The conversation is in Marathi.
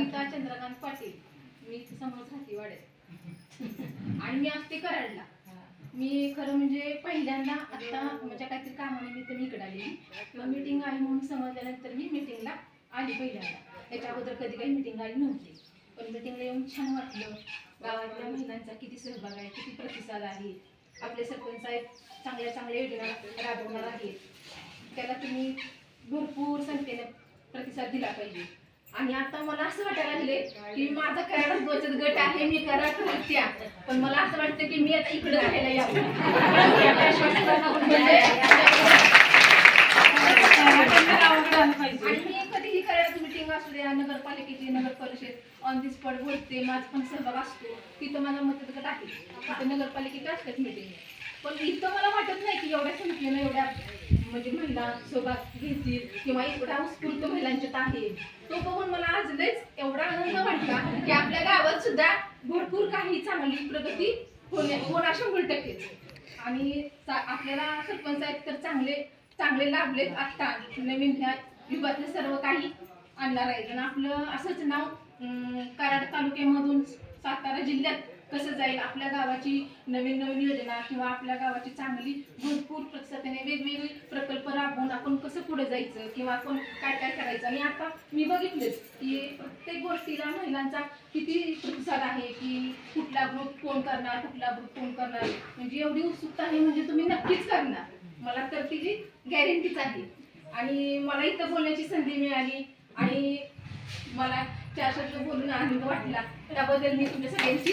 गीता चंद्रकांत पाटील. मी समोर राहते वाड्यात आणि मी असते कराडला. मी खरं म्हणजे पहिल्यांदा आता माझ्या काहीतरी कामानिमित्त मी इकडे आली किंवा मीटिंग आहे म्हणून समजल्यानंतर मी मीटिंगला आली पहिल्यांदा. त्याच्या अगोदर कधी काही मीटिंग आली नव्हती. पण मीटिंगला येऊन छान वाटलं. गावातल्या महिलांचा किती सहभाग आहे किती प्रतिसाद आहे. आपले सरपंच साहेब चांगल्या चांगल्या योजना राबवणार आहेत. त्याला तुम्ही भरपूर संख्येने प्रतिसाद दिला पाहिजे. आणि आता मला असं वाटायला लागले की माझा कराड बचत गट आहे मी कराड त्या पण मला असं वाटतं की मी आता इकडे राहायला यावं. आणि मी कधीही कराड मिटिंग असू द्या नगरपालिकेची नगर परिषद ऑन दी स्पॉट बोलते माझा पण सहभाग असतो. तिथं माझा मदत गट आहे. नगरपालिकेची असतात मिटिंग पण इथं मला वाटत नाही की एवढ्या संख्येनं एवढ्या म्हणजे महिला सहभाग घेतील किंवा एवढा उत्स्फूर्त महिलांच्यात आहे तो बघून मला आज लयच एवढा आनंद वाटला की आपल्या गावात सुद्धा भरपूर काही चांगली प्रगती होण्या होणार शंभर टक्के. आणि आपल्याला सरपंच आहेत तर चांगले चांगले लाभलेत आत्ता. नवीन ह्या युगातले सर्व काही आणणार आहेत. आणि आपलं असंच नाव अं, कराड तालुक्यामधून सातारा जिल्ह्यात कसं जाईल आपल्या गावाची नवीन नवीन योजना किंवा आपल्या गावाची चांगली भरपूर प्रतिसादाने वेगवेगळी प्रकल्प राबवून आपण कसं पुढे जायचं किंवा आपण काय काय करायचं आणि आता मी बघितलेच की प्रत्येक गोष्टीला महिलांचा किती प्रतिसाद आहे की कुठला ग्रुप कोण करणार कुठला ग्रुप कोण करणार? म्हणजे एवढी उत्सुकता आहे म्हणजे तुम्ही नक्कीच करणार. मला तर तिची गॅरंटीच आहे. आणि मला इथं बोलण्याची संधी मिळाली आणि मला चार शब्द बोलून आनंद वाटला. त्याबद्दल मी तुमच्या सगळ्यांची